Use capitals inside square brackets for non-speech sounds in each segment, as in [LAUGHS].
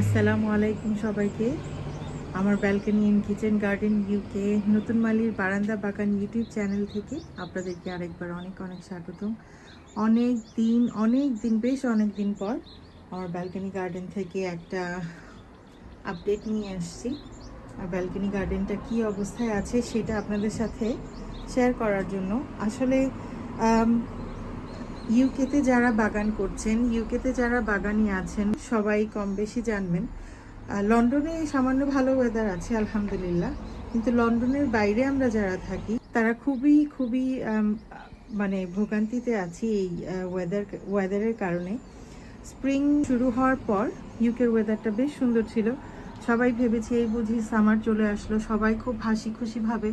আসসালামু আলাইকুম সবাইকে। আমার balcony in kitchen garden UK নতুন মালির বারান্দা বাগান ইউটিউব চ্যানেল থেকে আপনাদেরকে আরেকবার অনেক অনেক স্বাগতম। অনেক দিন অনেক দিন, বেশ অনেক দিন পর আমার ব্যালকনি গার্ডেন থেকে একটা আপডেট নিয়ে আসছি। আর ব্যালকনি গার্ডেনটা কী অবস্থায় আছে সেটা আপনাদের সাথে শেয়ার করার জন্য। আসলে ইউকেতে যারা বাগান করছেন ইউকেতে যারা বাগানি আছেন, সবাই কম বেশি জানবেন। লন্ডনে সামান্য ভালো ওয়েদার আছে, আলহামদুলিল্লাহ। কিন্তু লন্ডনের বাইরে আমরা যারা থাকি, তারা খুবই খুবই মানে ভোগান্তিতে আছি এই ওয়েদার ওয়েদারের কারণে। স্প্রিং শুরু হওয়ার পর ইউকের ওয়েদারটা বেশ সুন্দর ছিল। সবাই ভেবেছি এই বুঝি সামার চলে আসলো। সবাই খুব হাসি খুশিভাবে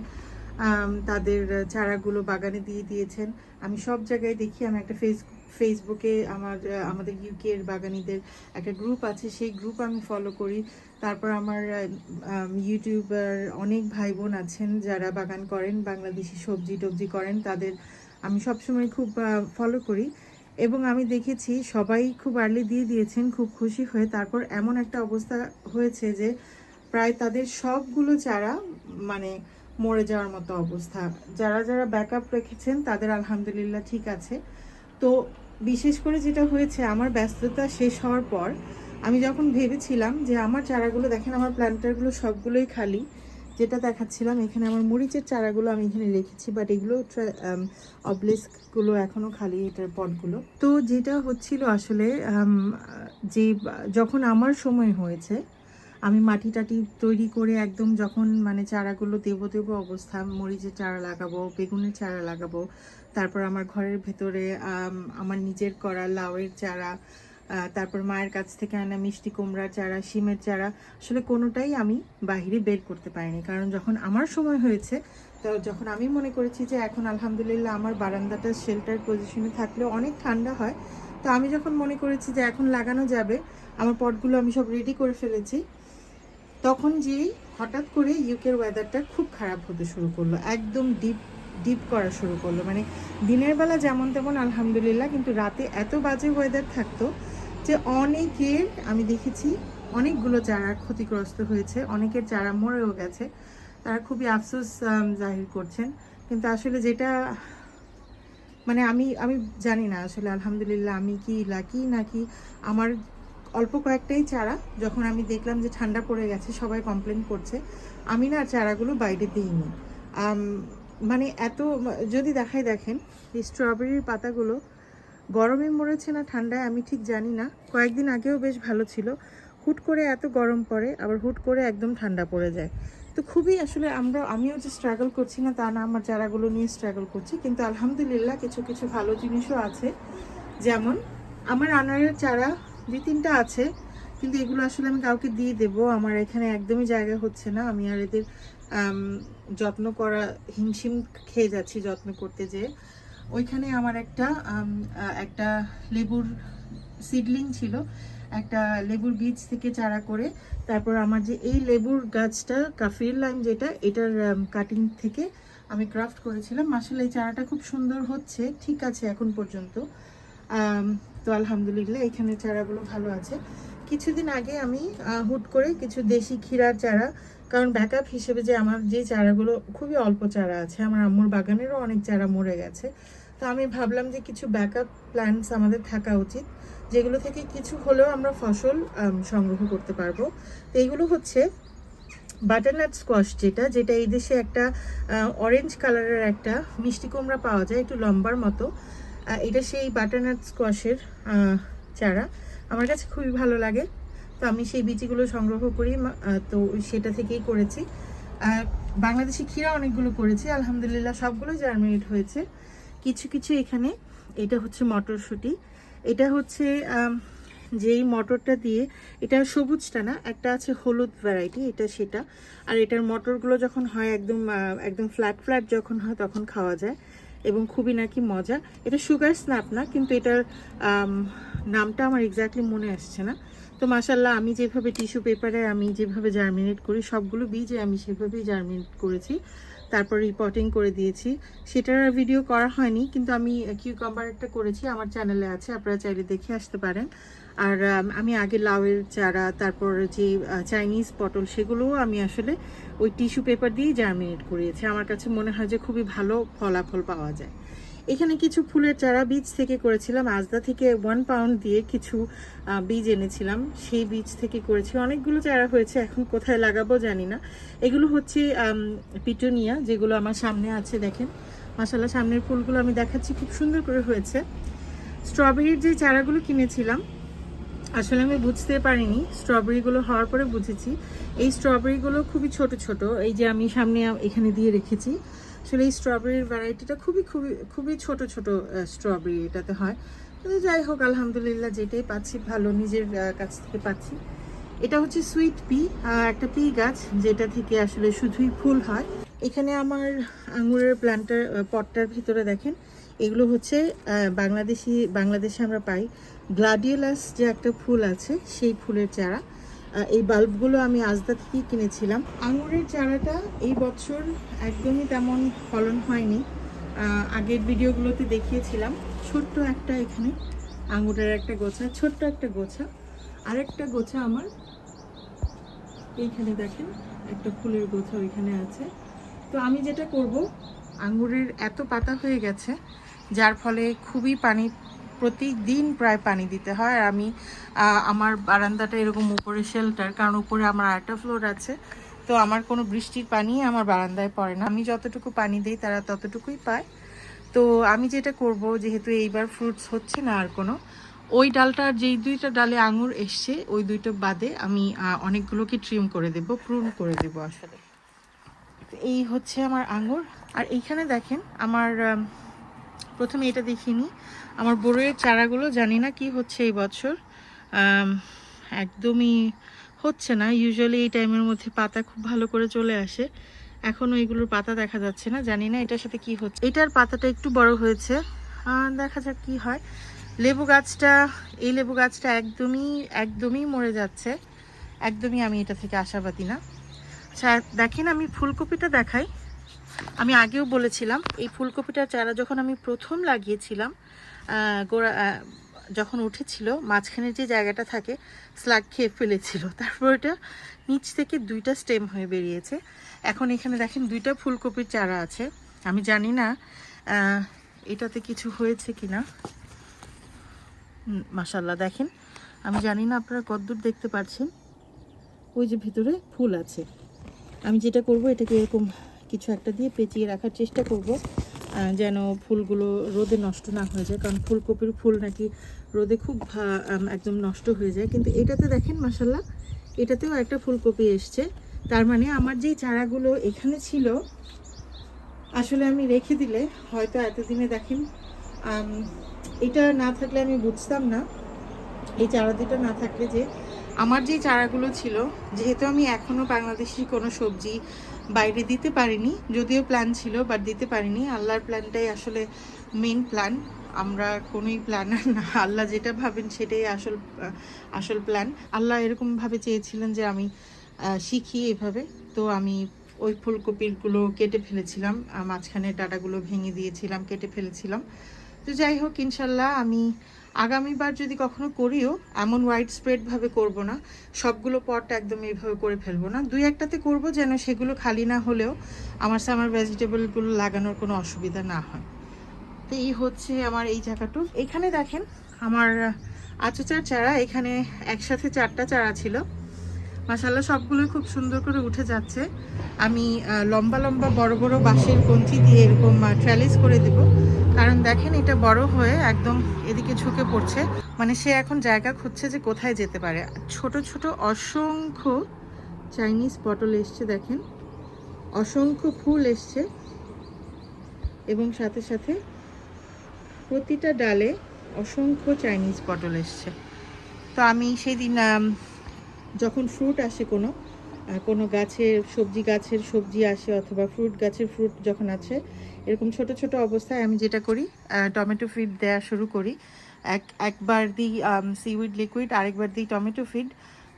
তাদের চারাগুলো বাগানে দিয়ে দিয়েছেন। আমি সব জায়গায় দেখি, আমি একটা ফেস ফেসবুকে আমার, আমাদের ইউকের বাগানিদের একটা গ্রুপ আছে, সেই গ্রুপ আমি ফলো করি। তারপর আমার ইউটিউবার অনেক ভাই বোন আছেন যারা বাগান করেন, বাংলাদেশি সবজি টবজি করেন, তাদের আমি সবসময় খুব ফলো করি। এবং আমি দেখেছি সবাই খুব আর্লি দিয়ে দিয়েছেন, খুব খুশি হয়ে। তারপর এমন একটা অবস্থা হয়েছে যে, প্রায় তাদের সবগুলো চারা মানে মরে যাওয়ার মতো অবস্থা। যারা যারা ব্যাকআপ রেখেছেন, তাদের আলহামদুলিল্লাহ ঠিক আছে। তো বিশেষ করে যেটা হয়েছে, আমার ব্যস্ততা শেষ হওয়ার পর আমি যখন ভেবেছিলাম যে আমার চারাগুলো, দেখেন আমার প্ল্যান্টারগুলো সবগুলোই খালি, যেটা দেখাচ্ছিলাম, এখানে আমার মরিচের চারাগুলো আমি এখানে রেখেছি বাট এগুলো অবলিস্কগুলো এখনও খালি এটার পটগুলো। তো যেটা হচ্ছিল আসলে যে, যখন আমার সময় হয়েছে আমি মাটি টাটি তৈরি করে একদম যখন মানে চারাগুলো দেব দেব অবস্থা, মরিচের চারা লাগাবো, বেগুনের চারা লাগাবো, তারপর আমার ঘরের ভেতরে আমার নিজের করা লাউয়ের চারা তারপর মায়ের কাছ থেকে আনা মিষ্টি কুমড়ার চারা, শিমের চারা, আসলে কোনোটাই আমি বাইরে বের করতে পারিনি। কারণ যখন আমার সময় হয়েছে, তো যখন আমি মনে করেছি যে এখন আলহামদুলিল্লাহ আমার বারান্দাটা শেল্টার পজিশনে থাকলে অনেক ঠান্ডা হয়, তো আমি যখন মনে করেছি যে এখন লাগানো যাবে, আমার পটগুলো আমি সব রেডি করে ফেলেছি তখন যেই হঠাৎ করে ইউকের ওয়েদারটা খুব খারাপ হতে শুরু করল, একদম ডিপ ডিপ করা শুরু করল। মানে দিনের বেলা যেমন তেমন আলহামদুলিল্লাহ, কিন্তু রাতে এত বাজে ওয়েদার থাকতো যে অনেকের, আমি দেখেছি অনেকগুলো চারা ক্ষতিগ্রস্ত হয়েছে, অনেকের চারা মরেও গেছে। তারা খুবই আফসোস জাহির করছেন। কিন্তু আসলে যেটা মানে আমি আমি জানি না আসলে আলহামদুলিল্লাহ আমি কি লাকি নাকি আমার অল্প কয়েকটাই চারা যখন আমি দেখলাম যে ঠান্ডা পড়ে গেছে, সবাই কমপ্লেন করছে, আমি না চারাগুলো বাইরে দিইনি। মানে এত, যদি দেখাই দেখেন, এই স্ট্রবেরির পাতাগুলো গরমে মরেছে না ঠান্ডায় আমি ঠিক জানি না। কয়েকদিন আগেও বেশ ভালো ছিল। হুট করে এত গরম পড়ে, আবার হুট করে একদম ঠান্ডা পড়ে যায়। তো খুবই আসলে আমরা, আমিও যে স্ট্রাগল করছি না তা না, আমার চারাগুলো নিয়ে স্ট্রাগল করছি। কিন্তু আলহামদুলিল্লাহ কিছু কিছু ভালো জিনিসও আছে। যেমন, আমার আনারের চারা দুই তিনটা আছে, কিন্তু এগুলো আসলে আমি কাউকে দিয়ে দেবো। আমার এখানে একদমই জায়গা হচ্ছে না। আমি আর এদের যত্ন করা, হিমশিম খেয়ে যাচ্ছি যত্ন করতে যেয়ে ওইখানে আমার একটা একটা লেবুর সিডলিং ছিল। একটা লেবুর বীজ থেকে চারা করে, তারপর আমার যে এই লেবুর গাছটা, কাফির লাইম যেটা, এটার কাটিং থেকে আমি ক্রাফট করেছিলাম। আসলে এই চারাটা খুব সুন্দর হচ্ছে, ঠিক আছে এখন পর্যন্ত। তো আলহামদুলিল্লাহ, এখানে চারাগুলো ভালো আছে। কিছুদিন আগে আমি হুট করে কিছু দেশি ক্ষীরার চারা, কারণ ব্যাকআপ হিসেবে যে আমার যে চারাগুলো, খুবই অল্প চারা আছে, আমার আম্মুর বাগানেরও অনেক চারা মরে গেছে। তো আমি ভাবলাম যে কিছু ব্যাকআপ প্ল্যান্টস আমাদের থাকা উচিত, যেগুলো থেকে কিছু হলেও আমরা ফসল সংগ্রহ করতে পারব। তো এইগুলো হচ্ছে বাটারনাট স্কোয়াশ যেটা যেটা এই দেশে একটা অরেঞ্জ কালারের একটা মিষ্টি কুমড়া পাওয়া যায়, একটু লম্বার মতো। এটা সেই বাটারনাট স্কোয়াশের চারা। আমার কাছে খুবই ভালো লাগে। তো আমি সেই বীজগুলো সংগ্রহ করি তো সেটা থেকেই করেছি। আর বাংলাদেশি ক্ষীরা অনেকগুলো করেছি, আলহামদুলিল্লাহ সবগুলো জার্মিনেট হয়েছে। কিছু কিছু এখানে, এটা হচ্ছে মটরশুঁটি। এটা হচ্ছে যেই মটরটা দিয়ে, এটা সবুজটা না, একটা আছে হলুদ ভ্যারাইটি এটা সেটা। আর এটার মটরগুলো যখন হয় একদম একদম ফ্ল্যাট ফ্ল্যাট যখন হয়, তখন খাওয়া যায়। এবং খুবই নাকি মজা। এটা সুগার স্ন্যাপ না, কিন্তু এটার নামটা আমার এক্স্যাক্টলি মনে আসছে না। তো মাসাল্লাহ আমি যেভাবে টিস্যু পেপারে আমি যেভাবে জার্মিনেট করি, সবগুলো বীজে আমি সেভাবেই জার্মিনেট করেছি। তারপর রিপোর্টিং করে দিয়েছি। সেটার ভিডিও করা হয়নি, কিন্তু আমি কিউকাম্বার একটা করেছি, আমার চ্যানেলে আছে, আপনারা চাইলে দেখে আসতে পারেন। আর, আমি আগে লাউয়ের চারা, তারপর যে চাইনিজ পটল, সেগুলোও আমি আসলে ওই টিস্যু পেপার দিয়েই জার্মিনেট করিয়েছি আমার কাছে মনে হয় যে খুবই ভালো ফলাফল পাওয়া যায়। এখানে কিছু ফুলের চারা বীজ থেকে করেছিলাম। আজদা থেকে ওয়ান পাউন্ড দিয়ে কিছু বীজ এনেছিলাম। সেই বীজ থেকে করেছি। অনেকগুলো চারা হয়েছে। এখন কোথায় লাগাবো জানি না। এগুলো হচ্ছে পিটুনিয়া, যেগুলো আমার সামনে আছে দেখেন। মাসাল্লাহ সামনের ফুলগুলো আমি দেখাচ্ছি। খুব সুন্দর করে হয়েছে। স্ট্রবেরির যে চারাগুলো কিনেছিলাম আসলে আমি বুঝতে পারিনি স্ট্রবেরিগুলো হওয়ার পরে বুঝেছি। এই স্ট্রবেরিগুলো খুবই ছোট ছোট, এই যে আমি সামনে এখানে দিয়ে রেখেছি। আসলে এই স্ট্রবেরির ভ্যারাইটিটা খুবই খুবই খুবই ছোট ছোট স্ট্রবেরি এটাতে হয়। কিন্তু যাই হোক, আলহামদুলিল্লাহ যেটাই পাচ্ছি, ভালো নিজের কাছ থেকে পাচ্ছি। এটা হচ্ছে সুইট পি একটা পি গাছ, যেটা থেকে আসলে শুধুই ফুল হয়। এখানে আমার আঙুরের প্ল্যান্টার পটটার ভিতরে দেখেন। এগুলো হচ্ছে বাংলাদেশি, বাংলাদেশে আমরা পাই গ্লাডিওলাস যে একটা ফুল আছে, সেই ফুলের চারা। এই বাল্বগুলো আমি আজদা থেকেই কিনেছিলাম। আঙুরের চারাটা এই বছর একদমই তেমন ফলন হয়নি। আগের ভিডিওগুলোতে দেখিয়েছিলাম। ছোট্ট একটা এখানে আঙুরের একটা গোছা, ছোট্ট একটা গোছা। আরেকটা গোছা আমার। এইখানে দেখেন, একটা ফুলের গোছা ওইখানে আছে। তো আমি যেটা করব আঙ্গুরের এত পাতা হয়ে গেছে, যার ফলে খুবই পানি, প্রতিদিন প্রায় পানি দিতে হয়। আর আমি আমার বারান্দাটা এরকম উপরে শেল্টার কারণ উপরে আমার আরেকটা ফ্লোর আছে। তো আমার কোনো বৃষ্টির পানি আমার বারান্দায় পড়ে না। আমি যতটুকু পানি দিই তারা ততটুকুই পায়। তো আমি যেটা করব, যেহেতু এইবার ফ্রুটস হচ্ছে না আর কোনো, ওই ডালটার যেই দুইটা ডালে আঙুর এসছে, ওই দুইটা বাদে আমি অনেকগুলোকে ট্রিম করে দেব প্রুন করে দেব আসলে। এই হচ্ছে আমার আঙুর আর এইখানে দেখেন, আমার প্রথমে এটা দেখিনি। আমার বড়ের চারাগুলো জানি না কি হচ্ছে এই বছর। একদমই হচ্ছে না। ইউজুয়ালি এই টাইমের মধ্যে পাতা খুব ভালো করে চলে আসে। এখনও এগুলোর পাতা দেখা যাচ্ছে না। জানি না এটার সাথে কি হচ্ছে। এটার পাতাটা একটু বড় হয়েছে। দেখা যাক কি হয়। লেবু গাছটা, এই লেবু গাছটা একদমই একদমই মরে যাচ্ছে। একদমই আমি এটা থেকে আশাবাদী না। আচ্ছা দেখেন আমি ফুলকপিটা দেখাই। আমি আগেও বলেছিলাম, এই ফুলকপিটার চারা যখন আমি প্রথম লাগিয়েছিলাম গোড়া যখন উঠেছিল মাঝখানে যে জায়গাটা থাকে, স্লাগ খেয়ে ফেলেছিল। তারপর এটা নিচ থেকে দুইটা স্টেম হয়ে বেরিয়েছে। এখন এখানে দেখেন দুইটা ফুলকপির চারা আছে। আমি জানি না এটাতে কিছু হয়েছে কি না মাসাল্লাহ দেখেন। আমি জানি না আপনারা কতদূর দেখতে পাচ্ছেন ওই যে ভিতরে ফুল আছে। আমি যেটা করব, এটাকে এরকম কিছু একটা দিয়ে পেঁচিয়ে রাখার চেষ্টা করব যেন ফুলগুলো রোদে নষ্ট না হয়ে যায়। কারণ ফুলকপির ফুল নাকি রোদে খুব একদম নষ্ট হয়ে যায়। কিন্তু এটাতে দেখেন মাসাল্লাহ এটাতেও একটা ফুলকপি এসছে। তার মানে আমার যেই চারাগুলো এখানে ছিল, আসলে আমি রেখে দিলে হয়তো এতদিনে দেখেন এটা না থাকলে আমি বুঝতাম না। এই চারা দুটো না থাকলে যে আমার যে চারাগুলো ছিল, যেহেতু আমি এখনও বাংলাদেশি কোনো সবজি বাইরে দিতে পারিনি, যদিও প্ল্যান ছিল বাট দিতে পারিনি। আল্লাহর প্ল্যানটাই আসলে মেন প্ল্যান আমরা কোনোই প্ল্যানার না। আল্লাহ যেটা ভাবেন সেটাই আসল আসল প্ল্যান আল্লাহ এরকমভাবে চেয়েছিলেন যে আমি শিখি এভাবে। তো আমি ওই ফুলকপিগুলো কেটে ফেলেছিলাম মাঝখানে ডাটাগুলো ভেঙে দিয়েছিলাম, কেটে ফেলেছিলাম। তো যাই হোক, ইনশাল্লাহ আমি আগামীবার যদি কখনো করিও, এমন ওয়াইড স্প্রেড ভাবে করব না। সবগুলো পট একদম এইভাবে করে ফেলব না। দুই একটাতে করব যেন সেগুলো খালি না হলেও আমার সামার ভেজিটেবলগুলো লাগানোর কোনো অসুবিধা না হয়। তো এই হচ্ছে আমার এই জায়গাটু এখানে দেখেন, আমার আচুচার চারা, এখানে একসাথে চারটা চারা ছিল। মাসাল্লাহ সবগুলোই খুব সুন্দর করে উঠে যাচ্ছে। আমি লম্বা লম্বা বড় বড় বাঁশের কঞ্চি দিয়ে এরকম ট্র্যালিস করে দেব। কারণ দেখেন এটা বড় হয়ে একদম এদিকে ঝুঁকে পড়ছে। মানে সে এখন জায়গা খুঁজছে যে কোথায় যেতে পারে। ছোট ছোট অসংখ্য চাইনিজ পটল এসছে দেখেন। অসংখ্য ফুল এসছে। এবং সাথে সাথে প্রতিটা ডালে অসংখ্য চাইনিজ পটল এসছে। তো আমি সেই দিন যখন ফ্রুট আসে কোনো কোনো গাছের সবজি গাছের সবজি আসে অথবা ফ্রুট গাছের ফ্রুট যখন আছে, এরকম ছোট ছোট অবস্থায় আমি যেটা করি টমেটো ফিড দেওয়া শুরু করি। এক, একবার দিই সিউইড লিকুইড আরেকবার দিই টমেটো ফিড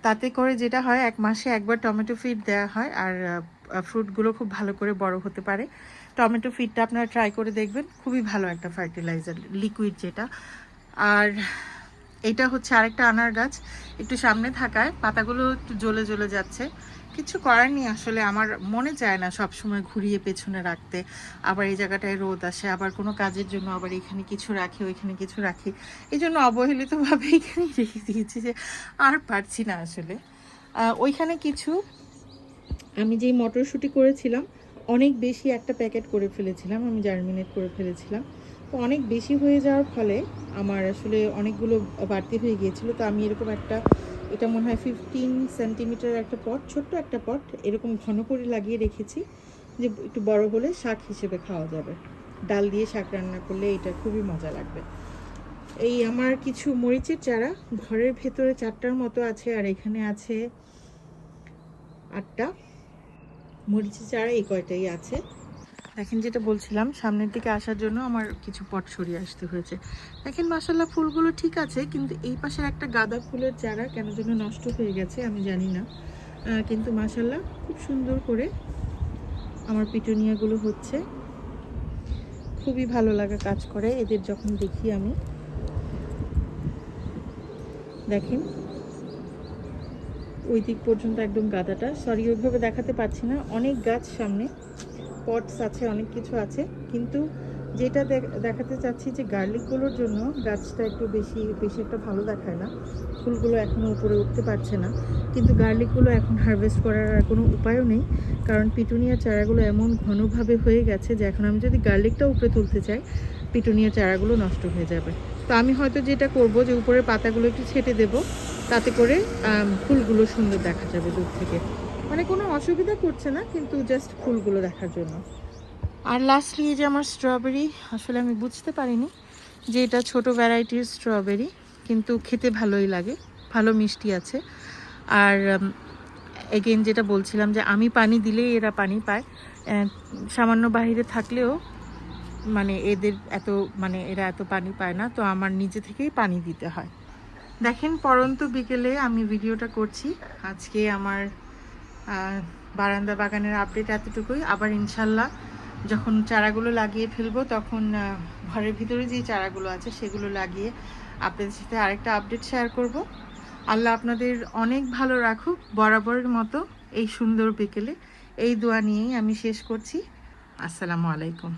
তাতে করে যেটা হয়, এক মাসে একবার টমেটো ফিড দেওয়া হয় আর ফ্রুটগুলো খুব ভালো করে বড় হতে পারে। টমেটো ফিডটা আপনারা ট্রাই করে দেখবেন, খুবই ভালো একটা ফার্টিলাইজার লিকুইড যেটা। আর এটা হচ্ছে আরেকটা আনার গাছ। একটু সামনে থাকায় পাতাগুলো একটু জ্বলে জ্বলে যাচ্ছে। কিছু করার নেই আসলে, আমার মনে চায় না সব সময় ঘুরিয়ে পেছনে রাখতে। আবার এই জায়গাটায় রোদ আসে, আবার কোনো কাজের জন্য আবার এখানে কিছু রাখি, ওইখানে কিছু রাখি। এই জন্য অবহেলিতভাবে [LAUGHS] এখানে রেখে দিয়েছি যে আর পারছি না আসলে। ওইখানে কিছু, আমি যেই মটরশুঁটি করেছিলাম, অনেক বেশি একটা প্যাকেট করে ফেলেছিলাম, আমি জার্মিনেট করে ফেলেছিলাম। তো অনেক বেশি হয়ে যাওয়ার ফলে আমার আসলে অনেকগুলো বাড়তি হয়ে গিয়েছিল। তো আমি এরকম একটা, এটা মনে হয় ফিফটিন সেন্টিমিটার একটা পট ছোট্ট একটা পট এরকম ঘন করে লাগিয়ে রেখেছি যে একটু বড় হলে শাক হিসেবে খাওয়া যাবে। ডাল দিয়ে শাক রান্না করলে এটা খুবই মজা লাগবে। এই আমার কিছু মরিচের চারা, ঘরের ভেতরে চারটার মতো আছে আর এখানে আছে আটটা। মরিচের চারা এই কয়টাই আছে। দেখেন যেটা বলছিলাম, সামনের দিকে আসার জন্য আমার কিছু পট সরিয়ে আসতে হয়েছে। দেখেন মাসাল্লাহ ফুলগুলো ঠিক আছে, কিন্তু এই পাশের একটা গাঁদা ফুলের চারা কেন যেন নষ্ট হয়ে গেছে আমি জানি না। কিন্তু মাসাল্লাহ খুব সুন্দর করে আমার পিটুনিয়াগুলো হচ্ছে। খুবই ভালো লাগা কাজ করে, এদের যখন দেখি আমি। দেখেন, ওই দিক পর্যন্ত একদম গাদাটা। সরি ওইভাবে দেখাতে পারছি না। অনেক গাছ সামনে। পটস আছে, অনেক কিছু আছে। কিন্তু যেটা দেখ- দেখাতে চাচ্ছি যে গার্লিকগুলোর জন্য গাছটা একটু বেশি বেশি একটা ভালো দেখায় না। ফুলগুলো এখনও উপরে উঠতে পারছে না। কিন্তু গার্লিকগুলো এখন হারভেস্ট করার আর কোনো উপায়ও নেই। কারণ পিটুনিয়ার চারাগুলো এমন ঘনভাবে হয়ে গেছে যে এখন আমি যদি গার্লিকটা উপরে তুলতে চাই পিটুনিয়ার চারাগুলো নষ্ট হয়ে যাবে। তো আমি হয়তো যেটা করব যে উপরের পাতাগুলো একটু ছেটে দেব। তাতে করে ফুলগুলো সুন্দর দেখা যাবে দূর থেকে। মানে কোনো অসুবিধা করছে না, কিন্তু জাস্ট ফুলগুলো দেখার জন্য। আর লাস্টলি যে আমার স্ট্রবেরি আসলে আমি বুঝতে পারিনি যে এটা ছোট ভ্যারাইটির স্ট্রবেরি কিন্তু খেতে ভালোই লাগে, ভালো মিষ্টি আছে। আর এগেন যেটা বলছিলাম যে আমি পানি দিলেই এরা পানি পায় সামান্য বাহিরে থাকলেও মানে এদের এত মানে এরা এত পানি পায় না, তো আমার নিজে থেকেই পানি দিতে হয়। দেখেন পরন্ত বিকেলে আমি ভিডিওটা করছি, আজকে আমার বারান্দা বাগানের আপডেট এতটুকুই। আবার ইনশাল্লাহ যখন চারাগুলো লাগিয়ে ফেলব, তখন ঘরের ভিতরে যে চারাগুলো আছে সেগুলো লাগিয়ে আপনাদের সাথে আরেকটা আপডেট শেয়ার করব। আল্লাহ আপনাদের অনেক ভালো রাখুক, বরাবরের মতো এই সুন্দর বিকেলে। এই দোয়া নিয়েই আমি শেষ করছি। আসসালামু আলাইকুম।